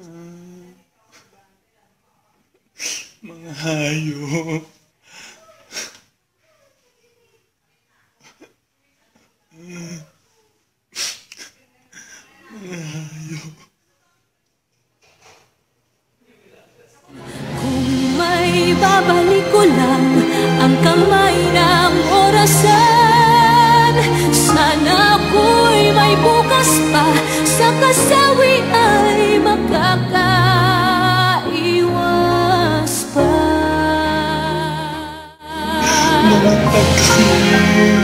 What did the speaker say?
Mga hayop. Mga hayop. Kung may babalik ko lang ang kamay ng orasan Sana ako'y may bukas pa sa kasawi pa Mga taksi.